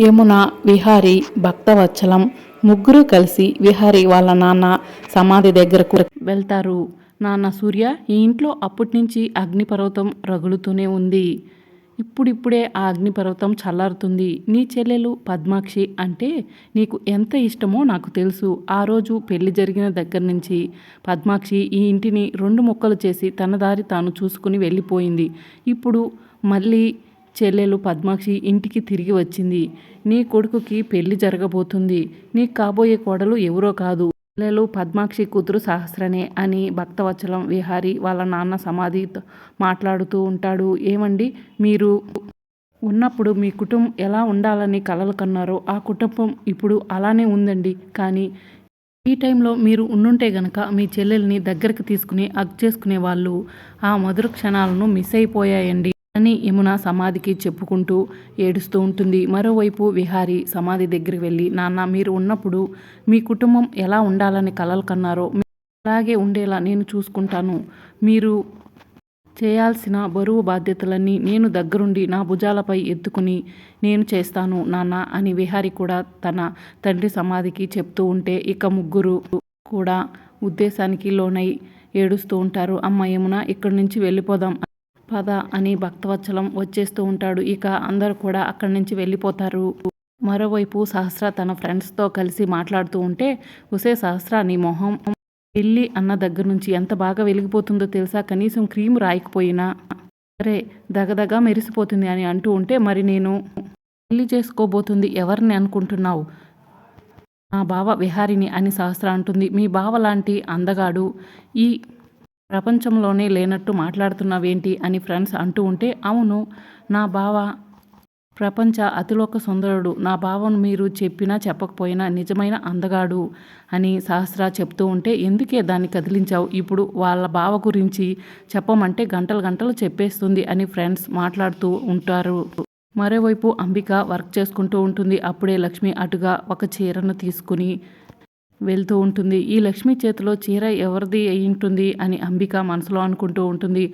యమున విహారి భక్తవత్సలం. ముగ్గురు కలిసి విహారి వాళ్ళ నాన్న సమాధి దగ్గరకు వెళ్తారు. నాన్న సూర్య ఈ ఇంట్లో అప్పటి నుంచి అగ్నిపర్వతం రగులుతూనే ఉంది. ఇప్పుడిప్పుడే ఆ అగ్నిపర్వతం చల్లారుతుంది. నీ చెల్లెలు పద్మాక్షి అంటే నీకు ఎంత ఇష్టమో నాకు తెలుసు. ఆ రోజు పెళ్ళి జరిగిన దగ్గర నుంచి పద్మాక్షి ఈ ఇంటిని రెండు ముక్కలు చేసి తన దారి తాను చూసుకుని వెళ్ళిపోయింది. ఇప్పుడు మళ్ళీ చెల్లెలు పద్మాక్షి ఇంటికి తిరిగి వచ్చింది. నీ కొడుకుకి పెళ్ళి జరగబోతుంది. నీ కాబోయే కోడలు ఎవరో కాదు. చెల్లెలు పద్మాక్షి కూతురు సహస్రనే అని భక్తవత్సలం విహారి వాళ్ళ నాన్న సమాధి మాట్లాడుతూ ఉంటాడు. ఏమండి? మీరు ఉన్నప్పుడు మీ కుటుంబం ఎలా ఉండాలని కలలు కన్నారో ఆ కుటుంబం ఇప్పుడు అలానే ఉందండి. కానీ ఈ టైంలో మీరు ఉండుంటే గనక మీ చెల్లెల్ని దగ్గరికి తీసుకుని అగ్ చేసుకునే వాళ్ళు ఆ మధుర క్షణాలను మిస్ అయిపోయాయండి. అని యమున సమాధికి చెప్పుకుంటూ ఏడుస్తూ ఉంటుంది. మరోవైపు విహారి సమాధి దగ్గరికి వెళ్ళి నాన్న మీరు ఉన్నప్పుడు మీ కుటుంబం ఎలా ఉండాలని కలలు కన్నారో అలాగే ఉండేలా నేను చూసుకుంటాను. మీరు చేయాల్సిన బరువు బాధ్యతలన్నీ నేను దగ్గరుండి నా భుజాలపై ఎత్తుకుని నేను చేస్తాను నాన్న అని విహారి కూడా తన తండ్రి సమాధికి చెప్తూ ఉంటే ఇక ముగ్గురు కూడా ఉద్దేశానికి లోనై ఏడుస్తూ ఉంటారు. అమ్మ యమున ఇక్కడి నుంచి వెళ్ళిపోదాం. పద అని భక్తవత్సలం వచ్చేస్తూ ఉంటాడు. ఇక అందరూ కూడా అక్కడి నుంచి వెళ్ళిపోతారు. మరోవైపు సహస్ర తన ఫ్రెండ్స్తో కలిసి మాట్లాడుతూ ఉంటే ఉసే సహస్ర నీ మొహం పెళ్ళి అన్న దగ్గర నుంచి ఎంత బాగా వెలిగిపోతుందో తెలుసా? కనీసం క్రీమ్ రాయకపోయినా సరే దగదగా మెరిసిపోతుంది అని అంటూ ఉంటే మరి నేను పెళ్ళి చేసుకోబోతుంది ఎవరిని అనుకుంటున్నావు? నా బావ విహారిని అని సహస్ర అంటుంది. మీ బావ లాంటి అందగాడు ఈ ప్రపంచంలోనే లేనట్టు మాట్లాడుతున్నావేంటి అని ఫ్రెండ్స్ అంటూ ఉంటే అవును నా బావ ప్రపంచ అతిలోక సుందరుడు. నా బావను మీరు చెప్పినా చెప్పకపోయినా నిజమైన అందగాడు అని సహస్ర చెప్తూ ఉంటే ఎందుకే దాన్ని కదిలించావు? ఇప్పుడు వాళ్ళ బావ గురించి చెప్పమంటే గంటలు గంటలు చెప్పేస్తుంది అని ఫ్రెండ్స్ మాట్లాడుతూ ఉంటారు. మరోవైపు అంబిక వర్క్ చేసుకుంటూ ఉంటుంది. అప్పుడే లక్ష్మి అటుగా ఒక చీరను తీసుకుని వెళ్తూ ఉంటుంది. ఈ లక్ష్మి చేతిలో చీర ఎవరిది అయి ఉంటుంది అని అంబిక మనసులో అనుకుంటూ ఉంటుంది.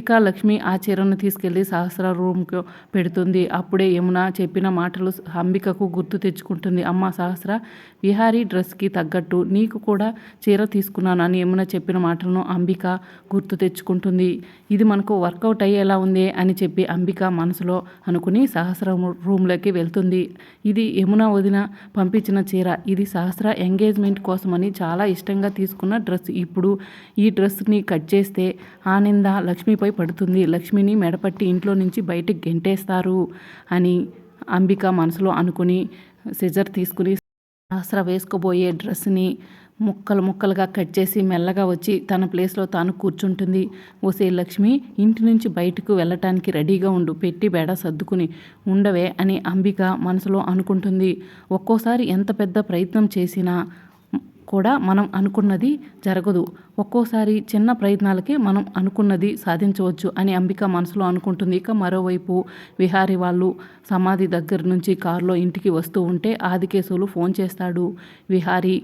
ఇక లక్ష్మి ఆ చీరను తీసుకెళ్ళి సహస్ర రూమ్కు పెడుతుంది. అప్పుడే యమున చెప్పిన మాటలు అంబికకు గుర్తు తెచ్చుకుంటుంది. అమ్మ సహస్ర విహారీ డ్రెస్కి తగ్గట్టు నీకు కూడా చీర తీసుకున్నాను అని యమున చెప్పిన మాటలను అంబిక గుర్తు తెచ్చుకుంటుంది. ఇది మనకు వర్కౌట్ అయ్యేలా ఉంది అని చెప్పి అంబిక మనసులో అనుకుని సహస్ర రూమ్లోకి వెళ్తుంది. ఇది యమున వదిన పంపించిన చీర. ఇది సహస్ర ఎంగేజ్మెంట్ పాయింట్ కోసమని చాలా ఇష్టంగా తీసుకున్న డ్రెస్. ఇప్పుడు ఈ డ్రెస్ని కట్ చేస్తే ఆనంద లక్ష్మిపై పడుతుంది. లక్ష్మిని మెడపట్టి ఇంట్లో నుంచి బయటకు గెంటేస్తారు అని అంబిక మనసులో అనుకుని సిజర్ తీసుకుని సహస్ర వేసుకోబోయే డ్రెస్ని ముక్కలు ముక్కలుగా కట్ చేసి మెల్లగా వచ్చి తన ప్లేస్లో తాను కూర్చుంటుంది. ఓసే లక్ష్మి ఇంటి నుంచి బయటకు వెళ్ళటానికి రెడీగా ఉండు. పెట్టి బేడ సర్దుకుని ఉండవే అని అంబిక మనసులో అనుకుంటుంది. ఒక్కోసారి ఎంత పెద్ద ప్రయత్నం చేసినా కూడా మనం అనుకున్నది జరగదు. ఒక్కోసారి చిన్న ప్రయత్నాలకే మనం అనుకున్నది సాధించవచ్చు అని అంబిక మనసులో అనుకుంటుంది. ఇక మరోవైపు విహారీ వాళ్ళు సమాధి దగ్గర నుంచి కారులో ఇంటికి వస్తూ ఉంటే ఆదికేశవులు ఫోన్ చేస్తాడు. విహారీ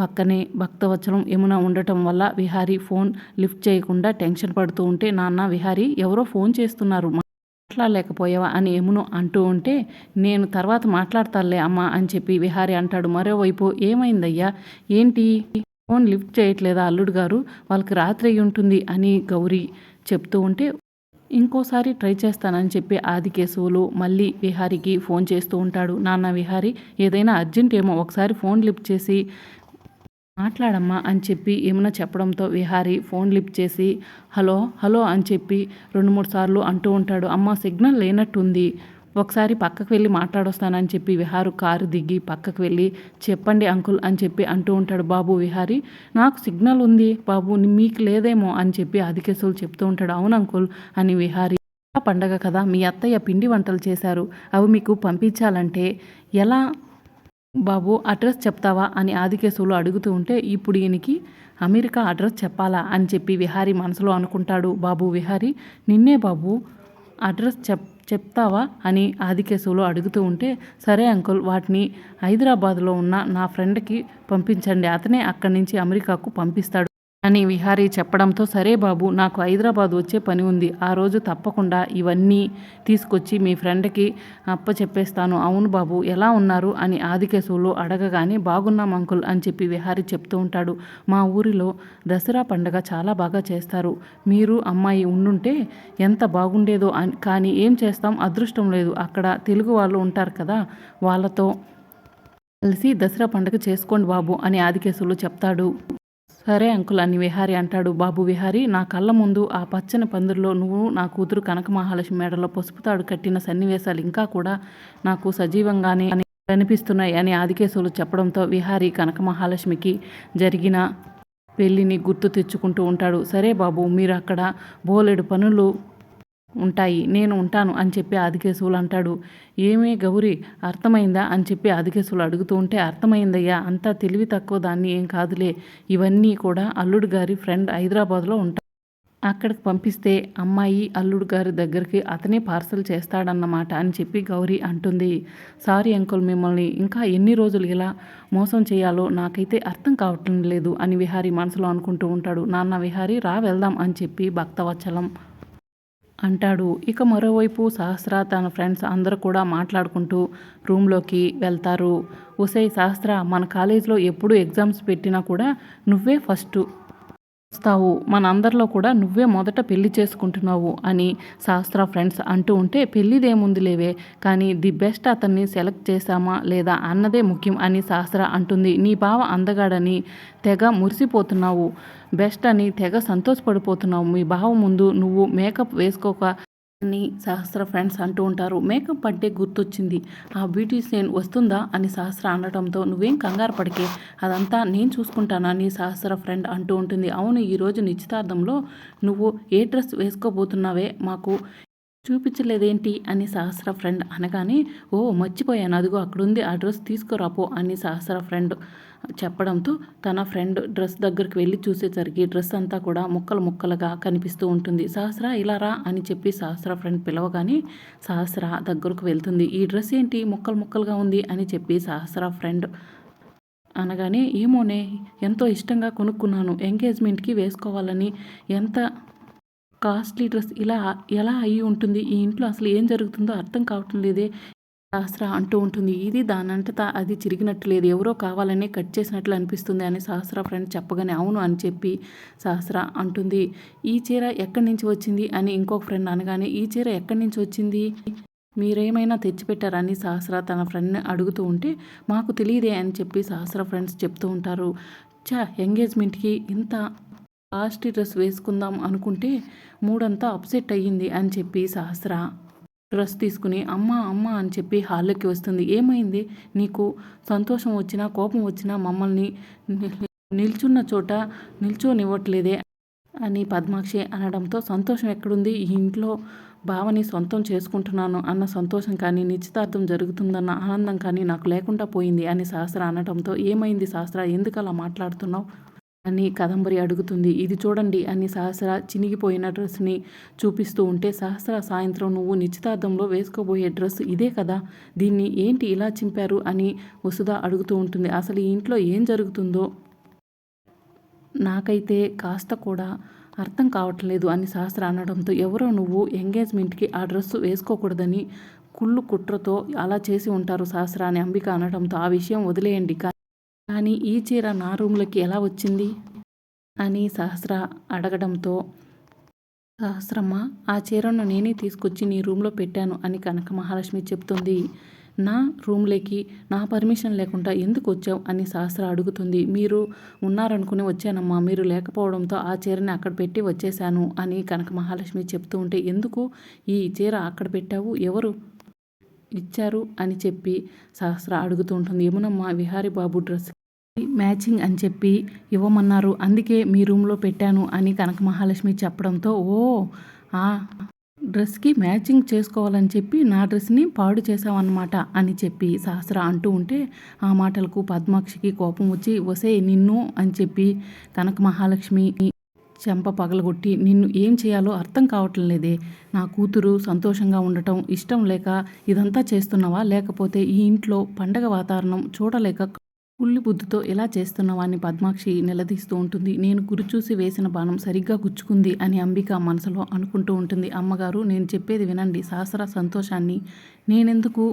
పక్కనే భక్తవచనం యమున ఉండటం వల్ల విహారీ ఫోన్ లిఫ్ట్ చేయకుండా టెన్షన్ పడుతూ ఉంటే నాన్న విహారీ ఎవరో ఫోన్ చేస్తున్నారు. మాట్లాడలేకపోయావా అని యమును అంటూ ఉంటే నేను తర్వాత మాట్లాడతానులే అమ్మా అని చెప్పి విహారి అంటాడు. మరోవైపు ఏమైందయ్యా? ఏంటి? ఫోన్ లిఫ్ట్ చేయట్లేదా అల్లుడు గారు? వాళ్ళకి రాత్రి ఉంటుంది అని గౌరీ చెప్తూ ఉంటే ఇంకోసారి ట్రై చేస్తానని చెప్పి ఆదికేశవులు మళ్ళీ విహారికి ఫోన్ చేస్తూ ఉంటాడు. నాన్న విహారి ఏదైనా అర్జెంట్ ఏమో ఒకసారి ఫోన్ లిఫ్ట్ చేసి మాట్లాడమ్మా అని చెప్పి యమున చెప్పడంతో విహారి ఫోన్ లిఫ్ట్ చేసి హలో హలో అని చెప్పి రెండు మూడు సార్లు అంటూ ఉంటాడు. అమ్మ సిగ్నల్ లేనట్టుంది. ఒకసారి పక్కకు వెళ్ళి మాట్లాడొస్తానని చెప్పి విహారు కారు దిగి పక్కకు వెళ్ళి చెప్పండి అంకుల్ అని చెప్పి అంటూ ఉంటాడు బాబు విహారి. నాకు సిగ్నల్ ఉంది బాబు మీకు లేదేమో అని చెప్పి అధికేశులు చెప్తూ ఉంటాడు. అవును అంకుల్ అని విహారి. పండగ కదా మీ అత్తయ్య పిండి వంటలు చేశారు. అవి మీకు పంపించాలంటే ఎలా బాబు అడ్రస్ చెప్తావా అని ఆదికేశవులు అడుగుతూ ఉంటే ఇప్పుడు ఈయనకి అమెరికా అడ్రస్ చెప్పాలా అని చెప్పి విహారీ మనసులో అనుకుంటాడు బాబు. విహారీ నిన్నే బాబు అడ్రస్ చెప్ చెప్తావా అని ఆదికేశవులు అడుగుతూ ఉంటే సరే అంకుల్ వాటిని హైదరాబాద్లో ఉన్న నా ఫ్రెండ్కి పంపించండి. అతనే అక్కడి నుంచి అమెరికాకు పంపిస్తాడు. అని విహారీ చెప్పడంతో సరే బాబు నాకు హైదరాబాద్ వచ్చే పని ఉంది. ఆ రోజు తప్పకుండా ఇవన్నీ తీసుకొచ్చి మీ ఫ్రెండ్కి అప్ప చెప్పేస్తాను అవును బాబు ఎలా ఉన్నారు? అని ఆదికేశవులు అడగగానే బాగున్నాం అంకుల్ అని చెప్పి విహారీ చెప్తూ ఉంటాడు. మా ఊరిలో దసరా పండగ చాలా బాగా చేస్తారు. మీరు అమ్మాయి ఉండుంటే ఎంత బాగుండేదో అని కానీ ఏం చేస్తాం? అదృష్టం లేదు. అక్కడ తెలుగు వాళ్ళు ఉంటారు కదా వాళ్ళతో కలిసి దసరా పండగ చేసుకోండి బాబు అని ఆదికేశవులు చెప్తాడు. సరే అంకుల్ అని విహారి అంటాడు బాబు విహారి. నా కళ్ళ ముందు ఆ పచ్చని పందిరిలో నువ్వు నా కూతురు కనక మహాలక్ష్మి మేడలో పసుపు తాడు కట్టిన సన్నివేశాలు ఇంకా కూడా నాకు సజీవంగానే కనిపిస్తున్నాయి అని ఆదికేశవులు చెప్పడంతో విహారి కనక మహాలక్ష్మికి జరిగిన పెళ్ళిని గుర్తు తెచ్చుకుంటూ ఉంటాడు. సరే బాబు మీరు అక్కడ బోలెడు పనులు ఉంటాయి నేను ఉంటాను అని చెప్పి ఆదికేశవులు అంటాడు. ఏమే గౌరీ అర్థమైందా అని చెప్పి ఆదికేశవులు అడుగుతూ ఉంటే అర్థమైందయ్యా అంతా తెలివి తక్కువ దాన్ని ఏం కాదులే. ఇవన్నీ కూడా అల్లుడు గారి ఫ్రెండ్ హైదరాబాద్లో ఉంటాయి అక్కడికి పంపిస్తే అమ్మాయి అల్లుడు గారి దగ్గరికి అతనే పార్సల్ చేస్తాడన్నమాట అని చెప్పి గౌరీ అంటుంది. సారీ అంకుల్ మిమ్మల్ని ఇంకా ఎన్ని రోజులు ఇలా మోసం చేయాలో నాకైతే అర్థం కావటం లేదు అని విహారీ మనసులో అనుకుంటూ ఉంటాడు. నాన్న విహారీ రా వెళ్దాం అని చెప్పి భక్తవచ్చలం అంటాడు. ఇక మరోవైపు సహస్ర తన ఫ్రెండ్స్ అందరూ కూడా మాట్లాడుకుంటూ రూమ్లోకి వెళ్తారు. ఉసై సహస్ర మన కాలేజీలో ఎప్పుడు ఎగ్జామ్స్ పెట్టినా కూడా నువ్వే ఫస్ట్. వస్తావు మనందరిలో కూడా నువ్వే మొదట పెళ్ళి చేసుకుంటున్నావు అని శాస్త్ర ఫ్రెండ్స్ అంటూ ఉంటే పెళ్ళిదేముంది లేవే కానీ ది బెస్ట్ అతన్ని సెలెక్ట్ చేశామా లేదా అన్నదే ముఖ్యం అని శాస్త్ర అంటుంది. నీ బావ అందగాడని తెగ మురిసిపోతున్నావు. బెస్ట్ అని తెగ సంతోషపడిపోతున్నావు. మీ బావ ముందు నువ్వు మేకప్ వేసుకోక అని సహస్ర ఫ్రెండ్స్ అంటూ ఉంటారు. మేకప్ అంటే గుర్తొచ్చింది. ఆ బ్యూటీషియన్ వస్తుందా అని సహస్ర అనడంతో నువ్వేం కంగారు పడికే. అదంతా నేను చూసుకుంటానా? నీ సహస్ర ఫ్రెండ్ అంటూ ఉంటుంది. అవును ఈరోజు నిశ్చితార్థంలో నువ్వు ఏ డ్రెస్ వేసుకోబోతున్నావే? మాకు చూపించలేదేంటి? అని సహస్ర ఫ్రెండ్ అనగానే ఓ మర్చిపోయాను. అదిగో అక్కడుంది. ఆ డ్రెస్ తీసుకురాపో అని సహస్ర ఫ్రెండ్ చెప్పడంతో తన ఫ్రెండ్ డ్రెస్ దగ్గరికి వెళ్ళి చూసేసరికి డ్రెస్ అంతా కూడా ముక్కలు ముక్కలుగా కనిపిస్తూ ఉంటుంది. సహస్ర ఇలా రా అని చెప్పి సహస్ర ఫ్రెండ్ పిలవగానే సహస్ర దగ్గరకు వెళ్తుంది. ఈ డ్రెస్ ఏంటి? ముక్కలు ముక్కలుగా ఉంది అని చెప్పి సహస్ర ఫ్రెండ్ అనగానే ఏమోనే ఎంతో ఇష్టంగా కొనుక్కున్నాను. ఎంగేజ్మెంట్కి వేసుకోవాలని ఎంత కాస్ట్లీ డ్రెస్ ఇలా ఎలా అయ్యి ఉంటుంది? ఈ ఇంట్లో అసలు ఏం జరుగుతుందో అర్థం కావటం లేదే. సహస్ర అంటూ ఉంటుంది. ఇది దానంతట అది చిరిగినట్టు లేదు. ఎవరో కావాలనే కట్ చేసినట్లు అనిపిస్తుంది అని సహస్ర ఫ్రెండ్ చెప్పగానే అవును అని చెప్పి సహస్ర అంటుంది. ఈ చీర ఎక్కడి నుంచి వచ్చింది? అని ఇంకొక ఫ్రెండ్ అనగానే ఈ చీర ఎక్కడి నుంచి వచ్చింది? మీరేమైనా తెచ్చిపెట్టారని సహస్ర తన ఫ్రెండ్ని అడుగుతూ ఉంటే మాకు తెలియదే అని చెప్పి సహస్ర ఫ్రెండ్స్ చెప్తూ ఉంటారు. చా ఎంగేజ్మెంట్కి ఇంత కాస్ట్లీ డ్రెస్ వేసుకుందాం అనుకుంటే మూడంతా అప్సెట్ అయ్యింది అని చెప్పి సహస్ర. డ్రెస్ తీసుకుని అమ్మ అమ్మ అని చెప్పి హాల్లోకి వస్తుంది. ఏమైంది? నీకు సంతోషం వచ్చినా కోపం వచ్చినా మమ్మల్ని నిల్చున్న చోట నిల్చోనివ్వట్లేదే అని పద్మాక్షి అనడంతో సంతోషం ఎక్కడుంది? ఈ ఇంట్లో భావని సొంతం చేసుకుంటున్నాను అన్న సంతోషం కానీ నిశ్చితార్థం జరుగుతుందన్న ఆనందం కానీ నాకు లేకుండా పోయింది అని శాస్త్ర అనడంతో ఏమైంది శాస్త్ర ఎందుకు అలా మాట్లాడుతున్నావు? అని కదంబరి అడుగుతుంది. ఇది చూడండి అని సహస్ర చినిగిపోయిన డ్రెస్ని చూపిస్తూ ఉంటే సహస్ర సాయంత్రం నువ్వు నిశ్చితార్థంలో వేసుకోబోయే డ్రెస్ ఇదే కదా? దీన్ని ఏంటి ఇలా చింపారు అని వసుధ అడుగుతూ ఉంటుంది. అసలు ఈ ఇంట్లో ఏం జరుగుతుందో? నాకైతే కాస్త కూడా అర్థం కావట్లేదు అని సహస్ర అనడంతో ఎవరో నువ్వు ఎంగేజ్మెంట్కి ఆ డ్రెస్ వేసుకోకూడదని కుళ్ళు కుట్రతో అలా చేసి ఉంటారు సహస్ర అని అంబిక అనడంతో ఆ విషయం వదిలేయండి. కానీ ఈ చీర నా రూమ్లోకి ఎలా వచ్చింది? అని సహస్ర అడగడంతో సహస్రమ్మ ఆ చీరను నేనే తీసుకొచ్చి నీ రూమ్లో పెట్టాను అని కనక మహాలక్ష్మి చెప్తుంది. నా రూమ్లోకి నా పర్మిషన్ లేకుండా ఎందుకు వచ్చావు? అని సహస్ర అడుగుతుంది. మీరు ఉన్నారనుకుని వచ్చానమ్మా. మీరు లేకపోవడంతో ఆ చీరని అక్కడ పెట్టి వచ్చేసాను అని కనక మహాలక్ష్మి చెప్తూ ఉంటే ఎందుకు ఈ చీర అక్కడ పెట్టావు? ఎవరు ఇచ్చారు? అని చెప్పి సహస్ర అడుగుతూ ఉంటుంది. యమునమ్మ విహారీ బాబు డ్రెస్ మ్యాచింగ్ అని చెప్పి ఇవ్వమన్నారు. అందుకే మీ రూమ్లో పెట్టాను అని కనక మహాలక్ష్మి చెప్పడంతో ఓ ఆ డ్రెస్కి మ్యాచింగ్ చేసుకోవాలని చెప్పి నా డ్రెస్ని పాడు చేసావన్నమాట అని చెప్పి సహస్ర అంటూ ఉంటే ఆ మాటలకు పద్మాక్షికి కోపం వచ్చి వసే నిన్ను అని చెప్పి కనక మహాలక్ష్మి చెంప పగలగొట్టి నిన్ను ఏం చేయాలో అర్థం కావటం లేదే నా కూతురు సంతోషంగా ఉండటం ఇష్టం లేక ఇదంతా చేస్తున్నావా? లేకపోతే ఈ ఇంట్లో పండగ వాతావరణం చూడలేక పుల్లి బుద్ధితో ఇలా చేస్తున్నావాన్ని పద్మాక్షి నిలదీస్తూ ఉంటుంది. నేను గురి చూసి వేసిన బాణం సరిగ్గా గుచ్చుకుంది అని అంబిక మనసులో అనుకుంటూ ఉంటుంది. అమ్మగారు నేను చెప్పేది వినండి. సహస్ర సంతోషాన్ని నేనెందుకు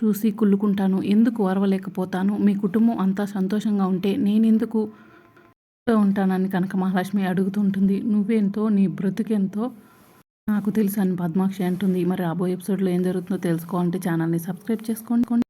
చూసి కుళ్ళుకుంటాను? ఎందుకు ఓర్వలేకపోతాను మీ కుటుంబం అంతా సంతోషంగా ఉంటే నేనెందుకు ఉంటానని కనుక మహాలక్ష్మి అడుగుతూ ఉంటుంది. నువ్వెంతో నీ బ్రతుకెంతో నాకు తెలుసు అని పద్మాక్షి అంటుంది. మరి రాబోయే ఎపిసోడ్లో ఏం జరుగుతుందో తెలుసుకోవాలంటే ఛానల్ని సబ్స్క్రైబ్ చేసుకోండి.